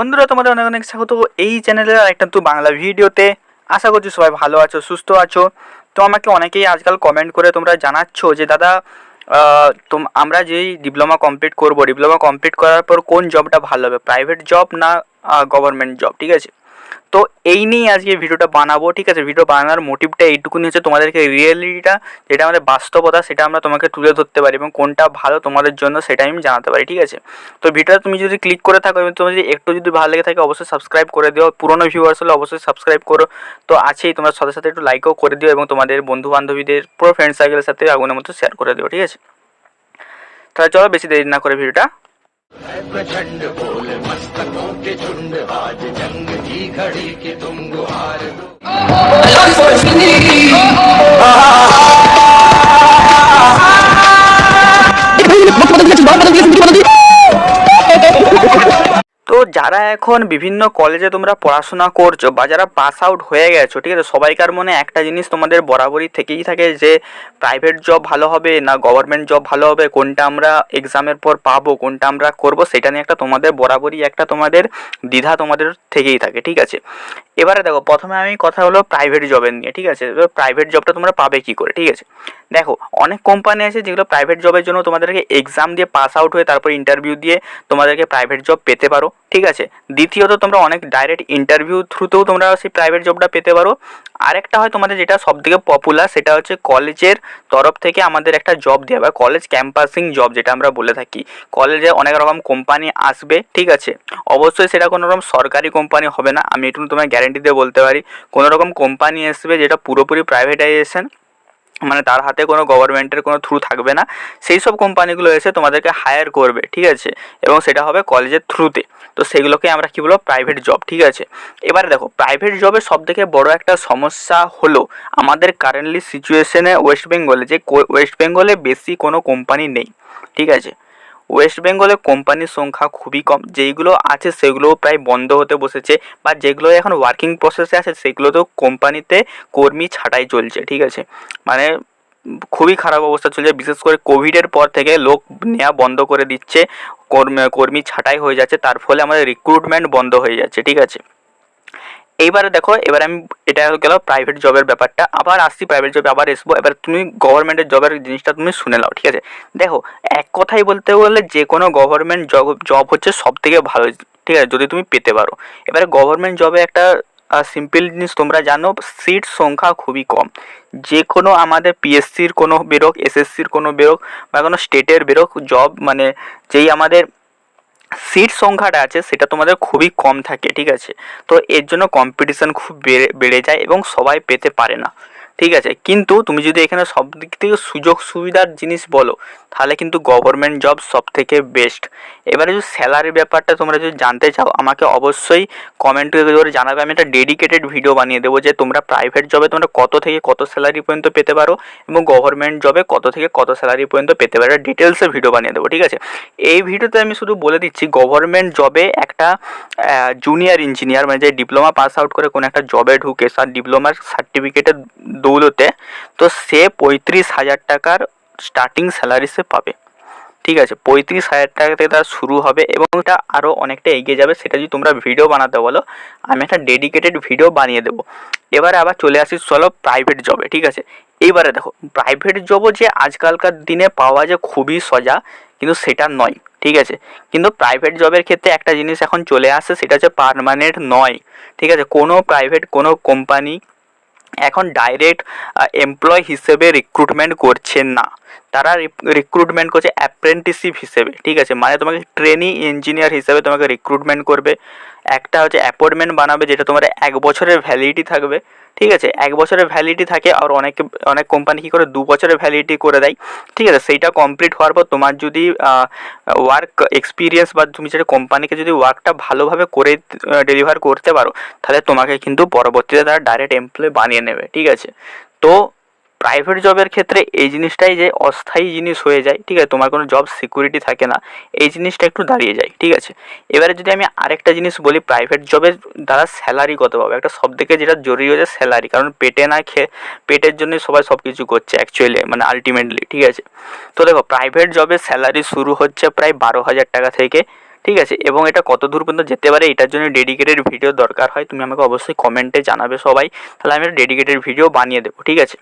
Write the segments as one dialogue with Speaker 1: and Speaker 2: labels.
Speaker 1: বন্ধুরা, তোমাদের অনেক অনেক স্বাগত। এই চ্যানেলের আরেকটা তো বাংলা ভিডিওতে। আশা করছি সবাই ভালো আছো, সুস্থ আছো। তো আমাকে অনেকেই আজকাল কমেন্ট করে তোমরা জানাচ্ছ যে, দাদা তোম, আমরা যেই ডিপ্লোমা কমপ্লিট করব ডিপ্লোমা কমপ্লিট করার পর কোন জবটা ভালো হবে? প্রাইভেট জব না গভর্নমেন্ট জব ঠিক আছে? তো এই নিয়েই আজকে ভিডিওটা বানাবো, ঠিক আছে? ভিডিও বানানোর মোটিভটা এইটুকুনি হচ্ছে তোমাদেরকে রিয়েলিটিটা যেটা আমাদের বাস্তবতা, সেটা আমরা তোমাকে তুলে ধরতে পারি এবং কোনটা ভালো তোমাদের জন্য সেটা আমি জানাতে পারি, ঠিক আছে? তো ভিডিওটা তুমি যদি ক্লিক করে থাকো এবং তোমার যদি একটু যদি ভালো লেগে থাকে, অবশ্যই সাবস্ক্রাইব করে দিও। পুরোনো ভিউয়ার্স হলে অবশ্যই সাবস্ক্রাইব করো। তো আছেই, তোমার সাথে সাথে একটু লাইকও করে দিও এবং তোমাদের বন্ধু বান্ধবীদের পুরো ফ্রেন্ড সার্কেলের সাথে আগুনের মতো শেয়ার করে দিও, ঠিক আছে? তাহলে চলো বেশি দেরি না করে ভিডিওটা।
Speaker 2: घड़ी की तुम गुहार
Speaker 1: যারা এখন বিভিন্ন কলেজে তোমরা পড়াশোনা করছ বা যারা পাস আউট হয়ে গেছো, ঠিক আছে? সবাইকার মনে একটা জিনিস তোমাদের বরাবরই থেকেই থাকে যে প্রাইভেট জব ভালো হবে না গভর্নমেন্ট জব ভালো হবে? কোনটা আমরা এক্সামের পর পাবো? কোনটা আমরা করব? সেটা নিয়ে একটা তোমাদের বরাবরই একটা তোমাদের দ্বিধা তোমাদের থেকেই থাকে, ঠিক আছে? এবারে দেখো, প্রথমে আমি কথা হলো প্রাইভেট জবের নিয়ে, ঠিক আছে? প্রাইভেট জবটা তোমরা পাবে কি করে, ঠিক আছে? দেখো, অনেক কোম্পানি আছে যেগুলো প্রাইভেট জবের জন্য তোমাদেরকে এক্সাম দিয়ে পাস আউট হয়ে তারপর ইন্টারভিউ দিয়ে তোমাদেরকে প্রাইভেট জব পেতে পারো, ঠিক আছে? দ্বিতীয়ত তোমরা অনেক ডাইরেক্ট ইন্টারভিউ থ্রুতেও তোমরা সেই প্রাইভেট জবটা পেতে পারো। আরেকটা হয় তোমাদের যেটা সব থেকে পপুলার সেটা হচ্ছে কলেজের তরফ থেকে আমাদের একটা জব দেওয়া বা কলেজ ক্যাম্পাসিং জব যেটা আমরা বলে থাকি। কলেজে অনেক রকম কোম্পানি আসবে, ঠিক আছে? অবশ্যই সেটা কোনো রকম সরকারি কোম্পানি হবে না, আমি এটুকু তোমায় গ্যারেন্টি দিয়ে বলতে পারি। কোনো রকম কোম্পানি আসবে যেটা পুরোপুরি প্রাইভেটাইজেশন মানে তার হাতে কোনো গভর্নমেন্টের কোনো থ্রু থাকবে না। সেই সব কোম্পানিগুলো এসে তোমাদেরকে হায়ার করবে, ঠিক আছে? এবং সেটা হবে কলেজের থ্রুতে তো। সেগুলোকে আমরা কী বলব? প্রাইভেট জব ঠিক আছে? এবারে দেখো প্রাইভেট জবের সব থেকে বড় একটা সমস্যা হলো আমাদের কারেন্টলি সিচুয়েশনে ওয়েস্ট বেঙ্গলে যে ওয়েস্ট বেঙ্গলে বেশি কোনো কোম্পানি নেই, ঠিক আছে? ওয়েস্ট বেঙ্গলে কোম্পানির সংখ্যা খুবই কম। যেইগুলো আছে সেগুলোও প্রায় বন্ধ হতে বসেছে বা যেগুলো এখন ওয়ার্কিং প্রসেসে আছে সেগুলোতেও কোম্পানিতে কর্মী ছাটাই চলছে, ঠিক আছে? মানে খুবই খারাপ অবস্থা চলছে। বিশেষ করে কোভিডের পর থেকে লোক নেওয়া বন্ধ করে দিচ্ছে, কর্মী কর্মী ছাঁটাই হয়ে যাচ্ছে। তার ফলে আমাদের রিক্রুটমেন্ট বন্ধ হয়ে যাচ্ছে, ঠিক আছে? এইবারে দেখো, এবার আমি, এটা গেল প্রাইভেট জবের ব্যাপারটা। আবার আসছি প্রাইভেট জবে আবার এসবো। এবার তুমি গভর্নমেন্টের জবের জিনিসটা তুমি শুনে নাও, ঠিক আছে? দেখো, এক কথাই বলতে গেলে যে কোনো গভর্নমেন্ট জব জব হচ্ছে সব থেকে ভালো, ঠিক আছে? যদি তুমি পেতে পারো। এবারে গভর্নমেন্ট জবে একটা সিম্পল জিনিস তোমরা জানো সিট সংখ্যা খুবই কম। যে কোনো আমাদের পিএসসির কোনো বেরোক এসএসসির কোনো বেরোক, বা কোনো স্টেটের বেরোক জব মানে যেই আমাদের সিট সংখ্যাটা আছে, সেটা তোমাদের খুবই কম থাকে, ঠিক আছে? তো এর জন্য কম্পিটিশান খুব বেড়ে বেড়ে যায় এবং সবাই পেতে পারে না। ঠিক আছে, কিন্তু তুমি যদি এখানে সব দিক থেকে সুযোগ সুবিধার জিনিস বলো, তাহলে কিন্তু গভর্নমেন্ট জব সব থেকে বেস্ট এবারে যদি স্যালারির ব্যাপারটা তোমরা যদি জানতে চাও, আমাকে অবশ্যই কমেন্ট করে জানাবে, আমি একটা ডেডিকেটেড ভিডিও বানিয়ে দেবো যে তোমরা প্রাইভেট জবে তোমরা কত থেকে কত স্যালারি পর্যন্ত পেতে পারো এবং গভর্নমেন্ট জবে কত থেকে কত স্যালারি পর্যন্ত পেতে পারো ডিটেলসে ভিডিও বানিয়ে দেবো, ঠিক আছে? এই ভিডিওতে আমি শুধু বলে দিচ্ছি গভর্নমেন্ট জবে একটা জুনিয়র ইঞ্জিনিয়ার মানে যে ডিপ্লোমা পাস আউট করে কোনো একটা জবে ঢুকে, তার ডিপ্লোমার সার্টিফিকেটের দৌলতে তো সে পঁয়ত্রিশ হাজার টাকার স্টার্টিং স্যালারি সে পাবে। ঠিক আছে, পঁয়ত্রিশ হাজার টাকা থেকে তার শুরু হবে এবং এটা আরও অনেকটা এগিয়ে যাবে, সেটা যদি তোমরা ভিডিও বানাতে বলো, আমি একটা ডেডিকেটেড ভিডিও বানিয়ে দেবো। এবারে আবার চলে আসি, চলো প্রাইভেট জবে ঠিক আছে? এইবারে দেখো প্রাইভেট জবও যে আজকালকার দিনে পাওয়া যে খুবই সজা, কিন্তু সেটা নয়, ঠিক আছে? কিন্তু প্রাইভেট জবের ক্ষেত্রে একটা জিনিস এখন চলে আসে, সেটা হচ্ছে পারমানেন্ট নয়, ঠিক আছে? কোনো প্রাইভেট কোনো কোম্পানি এখন ডাইরেক্ট এমপ্লয় হিসেবে রিক্রুটমেন্ট করছে না। তারা রিক্রুটমেন্ট করছে অ্যাপ্রেন্টিসিপ হিসেবে, ঠিক আছে? মানে তোমাকে ট্রেনি ইঞ্জিনিয়ার হিসেবে তোমাকে রিক্রুটমেন্ট করবে। একটা হচ্ছে অ্যাপয়েন্টমেন্ট বানাবে, যেটা তোমার এক বছরের ভ্যালিডিটি থাকবে। ঠিক আছে, এক বছরের ভ্যালিডিটি থাকে আর অনেক অনেক কোম্পানি কী করে দু বছরের ভ্যালিডিটি করে দেয়। ঠিক আছে, সেইটা কমপ্লিট হওয়ার পর তোমার যদি ওয়ার্ক এক্সপিরিয়েন্স বা তুমি যেটা কোম্পানিকে যদি ওয়ার্কটা ভালোভাবে করে ডেলিভার করতে পারো, তাহলে তোমাকে কিন্তু পরবর্তীতে তারা ডাইরেক্ট এমপ্লয় বানিয়ে নেবে। ঠিক আছে? তো প্রাইভেট জবের ক্ষেত্রে এই জিনিসটাই যে অস্থায়ী জিনিস হয়ে যায়, ঠিক আছে? তোমার কোনো জব সিকিউরিটি থাকে না, এই জিনিসটা একটু দাঁড়িয়ে যায়, ঠিক আছে? এবারে যদি আমি আরেকটা জিনিস বলি প্রাইভেট জবের দ্বারা স্যালারি কত পাবে? একটা সব থেকে যেটা জরুরি হচ্ছে স্যালারি কারণ পেটে না খেয়ে, পেটের জন্যই সবাই সব কিছু করছে অ্যাকচুয়ালি মানে আলটিমেটলি ঠিক আছে? তো দেখো প্রাইভেট জবের স্যালারি শুরু হচ্ছে প্রায় বারো হাজার টাকা থেকে ঠিক আছে? এবং এটা কত দূর পর্যন্ত যেতে পারে এটার জন্য ডেডিকেটেড ভিডিও দরকার হয়, তুমি আমাকে অবশ্যই কমেন্টে জানাবে সবাই। তাহলে আমি ডেডিকেটেড ভিডিও বানিয়ে দেবো, ঠিক আছে?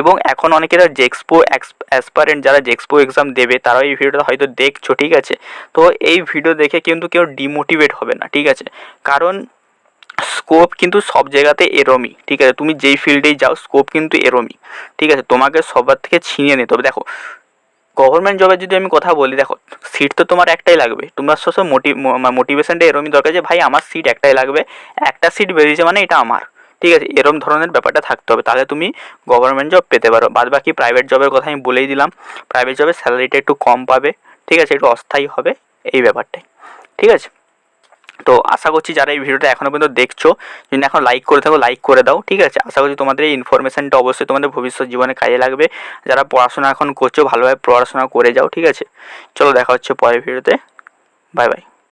Speaker 1: এবং এখন অনেকেরা জেক্সপো অ্যাসপারেন্ট যারা জেক্সপো এক্সাম দেবে, তারাও এই ভিডিওটা হয়তো দেখছ, ঠিক আছে? তো এই ভিডিও দেখে কিন্তু কেউ ডিমোটিভেট হবে না, ঠিক আছে? কারণ স্কোপ কিন্তু সব জায়গাতে এরমই, ঠিক আছে? তুমি যেই ফিল্ডেই যাও স্কোপ কিন্তু এরমই, ঠিক আছে? তোমাকে সবার থেকে ছিনিয়ে নিতে হবে। দেখো গভর্নমেন্ট জবের যদি আমি কথা বলি, দেখো সিট তো তোমার একটাই লাগবে। তোমার সব মোটিভ মোটিভেশনটা এরমই দরকার যে, ভাই, আমার সিট একটাই লাগবে। একটা সিট বেরিয়েছে মানে এটা আমার। ঠিক আছে? এরম ধরনের ব্যাপারটা থাকতে হবে। তাহলে তুমি গভর্নমেন্ট জব পেতে পারো। বাদ বাকি প্রাইভেট জবের কথা আমি বলেই দিলাম। প্রাইভেট জবের স্যালারিটা একটু কম পাবে। ঠিক আছে? একটু অস্থায়ী হবে এই ব্যাপারটাই। ঠিক আছে? তো আশা করছি যারা এই ভিডিওটা এখনও পর্যন্ত দেখছ, যদি এখন লাইক করে থাকো লাইক করে দাও, ঠিক আছে? আশা করছি তোমাদের এই ইনফরমেশানটা অবশ্যই তোমাদের ভবিষ্যৎ জীবনে কাজে লাগবে। যারা পড়াশোনা এখন করছ, ভালোভাবে পড়াশোনা করে যাও, ঠিক আছে? চলো দেখা হচ্ছে পরের ভিডিওতে। Bye bye